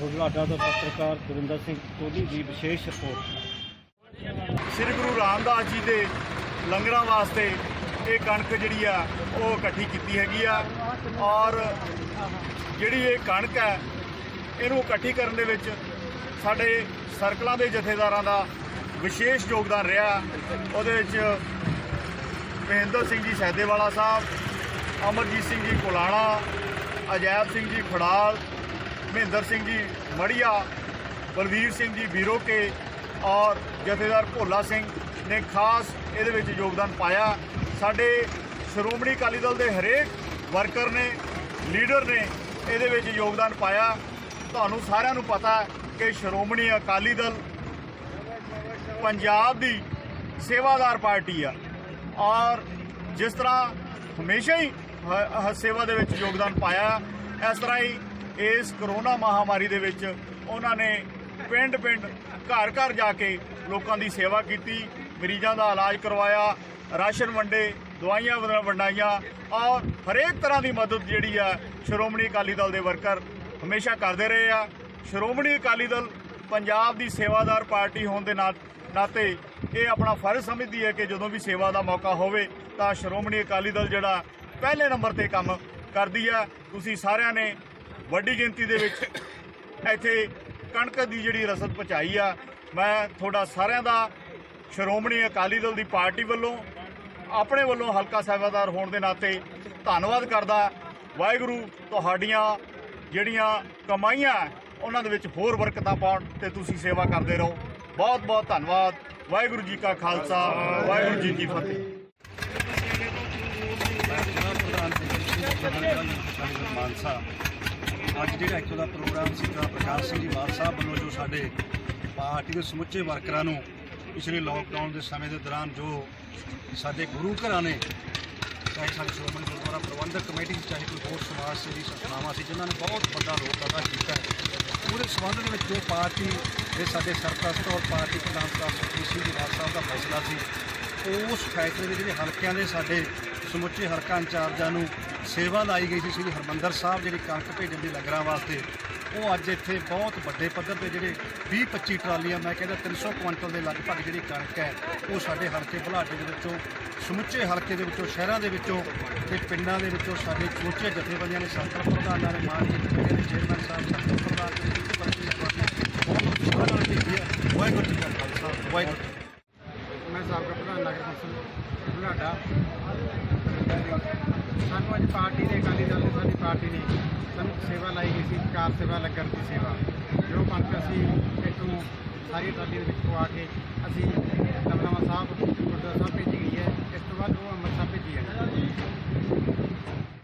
ਬੁਢਲਾਡਾ ਤੋਂ ਪੱਤਰਕਾਰ ਗੁਰਿੰਦਰ ਸਿੰਘ ਕੋਹਲੀ ਦੀ ਵਿਸ਼ੇਸ਼ ਰਿਪੋਰਟ। ਸ੍ਰੀ ਗੁਰੂ ਰਾਮਦਾਸ ਜੀ ਦੇ ਲੰਗਰਾਂ ਵਾਸਤੇ ਇਹ ਕਣਕ ਜਿਹੜੀ ਆ, ਉਹ ਇਕੱਠੀ ਕੀਤੀ ਹੈਗੀ ਆ ਔਰ ਜਿਹੜੀ ਇਹ ਕਣਕ ਹੈ, ਇਹਨੂੰ ਇਕੱਠੀ ਕਰਨ ਦੇ ਵਿੱਚ ਸਾਡੇ ਸਰਕਲਾਂ ਦੇ ਜਥੇਦਾਰਾਂ ਦਾ ਵਿਸ਼ੇਸ਼ ਯੋਗਦਾਨ ਰਿਹਾ। ਉਹਦੇ ਵਿੱਚ ਮਹਿੰਦਰ ਸਿੰਘ ਜੀ ਸੈਦੇਵਾਲਾ ਸਾਹਿਬ, ਅਮਰਜੀਤ ਸਿੰਘ ਜੀ ਕੋਲਾਣਾ, ਅਜੈਬ ਸਿੰਘ ਜੀ ਖੜਾਲ ਮਹਿੰਦਰ ਸਿੰਘ ਜੀ, ਮੜੀਆ, ਬਲਵੀਰ ਸਿੰਘ ਜੀ, ਬੀਰੋਕੇ ਔਰ ਜਥੇਦਾਰ ਭੋਲਾ ਸਿੰਘ ਨੇ ਖਾਸ ਇਹਦੇ ਵਿੱਚ ਯੋਗਦਾਨ ਪਾਇਆ। ਸਾਡੇ ਸ਼੍ਰੋਮਣੀ ਅਕਾਲੀ ਦਲ ਦੇ ਹਰੇਕ ਵਰਕਰ ਨੇ, ਲੀਡਰ ਨੇ ਇਹਦੇ ਵਿੱਚ ਯੋਗਦਾਨ ਪਾਇਆ। ਤੁਹਾਨੂੰ ਸਾਰਿਆਂ ਨੂੰ ਪਤਾ ਕਿ ਸ਼੍ਰੋਮਣੀ ਅਕਾਲੀ ਦਲ ਪੰਜਾਬ ਦੀ ਸੇਵਾਦਾਰ ਪਾਰਟੀ ਆ ਔਰ ਜਿਸ ਤਰ੍ਹਾਂ ਹਮੇਸ਼ਾ ਹੀ, ਸੇਵਾ ਦੇ ਵਿੱਚ ਯੋਗਦਾਨ ਪਾਇਆ। ਇਸ ਤਰ੍ਹਾਂ ਹੀ ਇਸ ਕਰੋਨਾ ਮਹਾਮਾਰੀ ਦੇ ਵਿੱਚ ਉਹਨਾਂ ਨੇ ਪਿੰਡ ਪਿੰਡ ਘਰ ਘਰ ਜਾ ਕੇ ਲੋਕਾਂ ਦੀ ਸੇਵਾ ਕੀਤੀ, ਮਰੀਜ਼ਾਂ ਦਾ ਇਲਾਜ ਕਰਵਾਇਆ, ਰਾਸ਼ਨ ਵੰਡੇ, ਦਵਾਈਆਂ ਵੰਡ- ਵੰਡਾਈਆਂ ਔਰ ਹਰੇਕ ਤਰ੍ਹਾਂ ਦੀ ਮਦਦ ਜਿਹੜੀ ਆ ਸ਼੍ਰੋਮਣੀ ਅਕਾਲੀ ਦਲ ਦੇ ਵਰਕਰ ਹਮੇਸ਼ਾ ਕਰਦੇ ਰਹੇ ਆ। ਸ਼੍ਰੋਮਣੀ ਅਕਾਲੀ ਦਲ ਪੰਜਾਬ ਦੀ ਸੇਵਾਦਾਰ ਪਾਰਟੀ ਹੋਣ ਦੇ ਨਾ- ਨਾਤੇ ਇਹ ਆਪਣਾ ਫਰਜ਼ ਸਮਝਦੀ ਹੈ ਕਿ ਜਦੋਂ ਵੀ ਸੇਵਾ ਦਾ ਮੌਕਾ ਹੋਵੇ ਤਾਂ ਸ਼੍ਰੋਮਣੀ ਅਕਾਲੀ ਦਲ ਜਿਹੜਾ ਪਹਿਲੇ ਨੰਬਰ ਤੇ ਕੰਮ ਕਰਦੀ ਹੈ ਤੁਸੀਂ ਸਾਰਿਆਂ ਨੇ ਵੱਡੀ ਗਿਣਤੀ ਦੇ ਵਿੱਚ ਇੱਥੇ ਕਣਕ ਦੀ ਜਿਹੜੀ ਰਸਦ ਪਹੁੰਚਾਈ ਆ, ਮੈਂ ਤੁਹਾਡਾ ਸਾਰਿਆਂ ਦਾ ਸ਼੍ਰੋਮਣੀ ਅਕਾਲੀ ਦਲ ਦੀ ਪਾਰਟੀ ਵੱਲੋਂ, ਆਪਣੇ ਵੱਲੋਂ ਹਲਕਾ ਸੇਵਾਦਾਰ ਹੋਣ ਦੇ ਨਾਤੇ ਧੰਨਵਾਦ ਕਰਦਾ। ਵਾਹਿਗੁਰੂ ਤੁਹਾਡੀਆਂ ਜਿਹੜੀਆਂ ਕਮਾਈਆਂ ਉਹਨਾਂ ਦੇ ਵਿੱਚ ਹੋਰ ਬਰਕਤਾਂ ਪਾਉਣ ਤੇ ਤੁਸੀਂ ਸੇਵਾ ਕਰਦੇ ਰਹੋ। ਬਹੁਤ ਬਹੁਤ ਧੰਨਵਾਦ। ਵਾਹਿਗੁਰੂ ਜੀ ਕਾ ਖਾਲਸਾ, ਵਾਹਿਗੁਰੂ ਜੀ ਕੀ ਫਤਿਹ। ਮਾਨਸਾ। ਅੱਜ ਜਿਹੜਾ ਇੱਥੋਂ ਦਾ ਪ੍ਰੋਗਰਾਮ ਸੀਗਾ, ਪ੍ਰਕਾਸ਼ ਸਿੰਘ ਜੀ ਮਾਨ ਸਾਹਿਬ ਵੱਲੋਂ ਜੋ ਸਾਡੇ ਪਾਰਟੀ ਦੇ ਸਮੁੱਚੇ ਵਰਕਰਾਂ ਨੂੰ ਪਿਛਲੇ ਲੋਕਡਾਊਨ ਦੇ ਸਮੇਂ ਦੇ ਦੌਰਾਨ ਜੋ ਸਾਡੇ ਗੁਰੂ ਘਰਾਂ ਨੇ, ਚਾਹੇ ਸਾਡੇ ਸ਼੍ਰੋਮਣੀ ਗੁਰਦੁਆਰਾ ਪ੍ਰਬੰਧਕ ਕਮੇਟੀ ਚਾਹੇ ਕੋਈ ਹੋਰ ਸਮਾਜ ਸੇਵੀ ਸੰਸਥਾਵਾਂ ਸੀ, ਜਿਨ੍ਹਾਂ ਨੇ ਬਹੁਤ ਵੱਡਾ ਰੋਲ ਅਦਾ ਕੀਤਾ ਹੈ, ਉਹਦੇ ਸੰਬੰਧ ਦੇ ਵਿੱਚ ਜੋ ਪਾਰਟੀ ਦੇ ਸਾਡੇ ਸਰਪ੍ਰਸਤ ਔਰ ਪਾਰਟੀ ਪ੍ਰਧਾਨ ਸਾਹਿਬ ਸਿੰਘ ਜੀ ਮਾਨ ਸਾਹਿਬ ਦਾ ਫੈਸਲਾ ਸੀ, ਉਸ ਫੈਸਲੇ ਦੇ ਜਿਹੜੇ ਹਲਕਿਆਂ ਦੇ ਸਾਡੇ ਸਮੁੱਚੇ ਹਲਕਾ ਇੰਚਾਰਜਾਂ ਨੂੰ ਸੇਵਾ ਲਾਈ ਗਈ ਸੀ ਸ੍ਰੀ ਹਰਮੰਦਰ ਸਾਹਿਬ, ਜਿਹੜੀ ਕਣਕ ਭੇਜਣ ਦੇ ਲੰਗਰਾਂ ਵਾਸਤੇ। ਉਹ ਅੱਜ ਇੱਥੇ ਬਹੁਤ ਵੱਡੇ ਪੱਧਰ ਤੇ ਜਿਹੜੇ 20 25 ਟਰਾਲੀਆਂ, ਮੈਂ ਕਹਿੰਦਾ 300 ਕੁਇੰਟਲ ਦੇ ਲਗਭਗ ਜਿਹੜੀ ਕਣਕ ਹੈ, ਉਹ ਸਾਡੇ ਹਲਕੇ ਬੁਲਾਡੇ ਦੇ ਵਿੱਚੋਂ, ਸਮੁੱਚੇ ਹਲਕੇ ਦੇ ਵਿੱਚੋਂ, ਸ਼ਹਿਰਾਂ ਦੇ ਵਿੱਚੋਂ ਤੇ ਪਿੰਡਾਂ ਦੇ ਵਿੱਚੋਂ ਸਾਡੇ ਸਮੁੱਚੇ ਜਥੇਬੰਦੀਆਂ ਨੇ ਸੰਕਲਪ ਪ੍ਰਧਾਨਾਂ ਨੇ ਮਾਨਜੀਤ ਕਮੇਟੀ ਦੇ ਚੇਅਰਮੈਨ ਸਾਹਿਬ ਸੰਕਲਪ ਪ੍ਰਧਾਨ ਨੇ ਜੀ ਪਰਮਜੀਤ ਬਹੁਤ ਸ਼ੁਕਰਾਨਾ ਕੀਤੀ ਹੈ ਵਾਹਿਗੁਰੂ ਜੀ ਕਾ ਖਾਲਸਾ ਵਾਹਿਗੁਰੂ ਜੀ ਕੀ ਫਤਿਹ। ਮੈਂ ਸਾਬਕਾ ਪ੍ਰਧਾਨ ਨਗਰ ਸਾਨੂੰ ਅੱਜ ਪਾਰਟੀ ਨੇ ਅਕਾਲੀ ਦਲ ਨੇ, ਸਾਡੀ ਪਾਰਟੀ ਨੇ ਸਾਨੂੰ ਸੇਵਾ ਲਾਈ ਗਈ ਸੀ ਕਾਰ ਸੇਵਾ ਲੱਗਣ ਦੀ ਸੇਵਾ। ਜੋ ਪੰਥ ਅਸੀਂ ਇੱਥੋਂ ਸਾਰੀ ਟਰਾਲੀ ਦੇ ਵਿੱਚ ਪਵਾ ਕੇ ਅਸੀਂ